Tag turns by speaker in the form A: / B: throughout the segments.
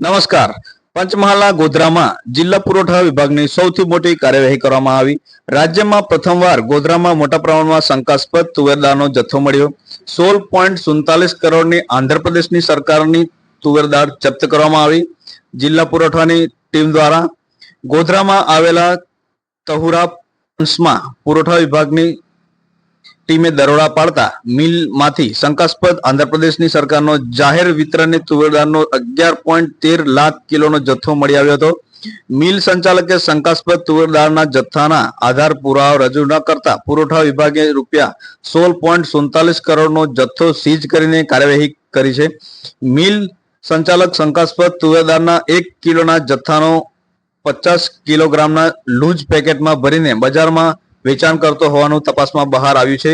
A: નમસ્કાર. પંચમહાલા ગોધરામાં જિલ્લા પુરવઠા વિભાગની સૌથી મોટી કાર્યવાહી કરવામાં આવી. રાજ્યમાં પ્રથમવાર ગોધરામાં મોટા પ્રમાણમાં શંકાસ્પદ તુવેરદારનો જથ્થો મળ્યો. સોળ પોઈન્ટ સુડતાલીસ કરોડની આંધ્રપ્રદેશની સરકારની તુવેરદાર જપ્ત કરવામાં આવી. જિલ્લા પુરવઠાની ટીમ દ્વારા ગોધરામાં આવેલા તહુરા પંચમાં પુરવઠા વિભાગની ટીમે દરોડા પાડતા મિલમાંથી શંકાસ્પદ આંધ્રપ્રદેશની સરકારનો જાહેર વિતરણની તુવેરદારનો અગિયાર પોઈન્ટ તેર લાખ કિલોનો જથ્થો મળી આવ્યો હતો. મિલ સંચાલકે શંકાસ્પદ તુવેરદારના જથ્થાના આધાર પુરાવા રજૂ ન કરતા પુરવઠા વિભાગે રૂપિયા સોળ પોઈન્ટ સુડતાલીસ કરોડનો જથ્થો સીઝ કરીને કાર્યવાહી કરી છે. મિલ સંચાલક શંકાસ્પદ તુવેરદારના એક કિલોના જથ્થાનો પચાસ કિલોગ્રામના લૂઝ પેકેટમાં ભરીને બજારમાં વેચાણ કરતો હોવાનું તપાસમાં બહાર આવ્યું છે.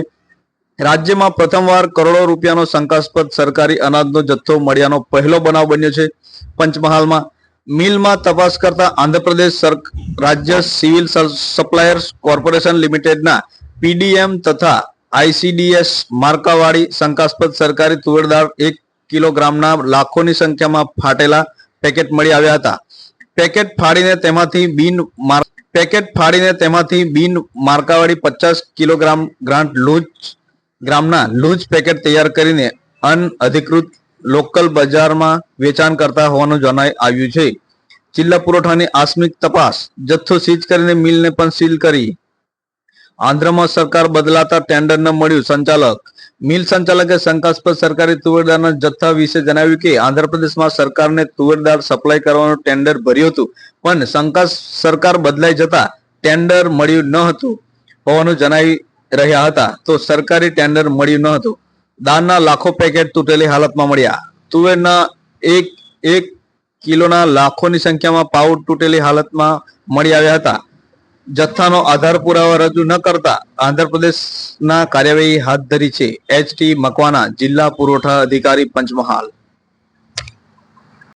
A: રાજ્યમાં પ્રથમવાર કરોડો રૂપિયાનો શંકાસ્પદ સરકારી અનાજનો જથ્થો મળ્યાનો પહેલો બનાવ બન્યો છે. પંચમહાલમાં મિલમાં તપાસ કરતા આંધ્રપ્રદેશ રાજ્ય સિવિલ સપ્લાયર્સ કોર્પોરેશન લિમિટેડના પીડીએમ તથા આઈસીડીએસ માર્કાવાળી શંકાસ્પદ સરકારી તુવેરદાળ એક કિલોગ્રામના લાખોની સંખ્યામાં ફાટેલા પેકેટ મળી આવ્યા હતા. પેકેટ ફાડીને તેમાંથી બિન માર પેકેટ ફાડીને તેમાંથી બિન માર્કાવાળી પચાસ કિલોગ્રામ ગ્રાન્ટ લૂજ ગ્રામના લૂજ પેકેટ તૈયાર કરીને અનઅધિકૃત લોકલ બજારમાં વેચાણ કરતા હોવાનું જણાઈ આવ્યું છે. જિલ્લા પુરવઠાની આકસ્મિક તપાસ, જથ્થો સીઝ કરીને મિલને પણ સીલ કરી આંધ્રમાં સરકાર બદલાતા ટેન્ડર ન મળ્યું. સંચાલક. મિલ સંચાલકે શંકાસ્પદ સરકારી તુવેરદારના જથ્થા વિશે જણાવ્યું કે, આંધ્રપ્રદેશમાં સરકારને તુવેરદાર સપ્લાય કરવાનું ટેન્ડર ભર્યું હતું. પણ શંકા સરકાર બદલાઈ જતા ટેન્ડર મળ્યું ન હતું હોવાનું જણાવી રહ્યા હતા. તો સરકારી ટેન્ડર મળ્યું ન હતું. દાનના લાખો પેકેટ તૂટેલી હાલતમાં મળ્યા. તુવેરના એક એક કિલોના લાખોની સંખ્યામાં પાઉટ તૂટેલી હાલતમાં મળી આવ્યા હતા. જથ્થાનો આધાર પુરાવા રજૂ ન કરતા આંધ્રપ્રદેશના કાર્યવાહી હાથ ધરી છે. એચ ટી મકવાના જિલ્લા પુરવઠા અધિકારી પંચમહાલ.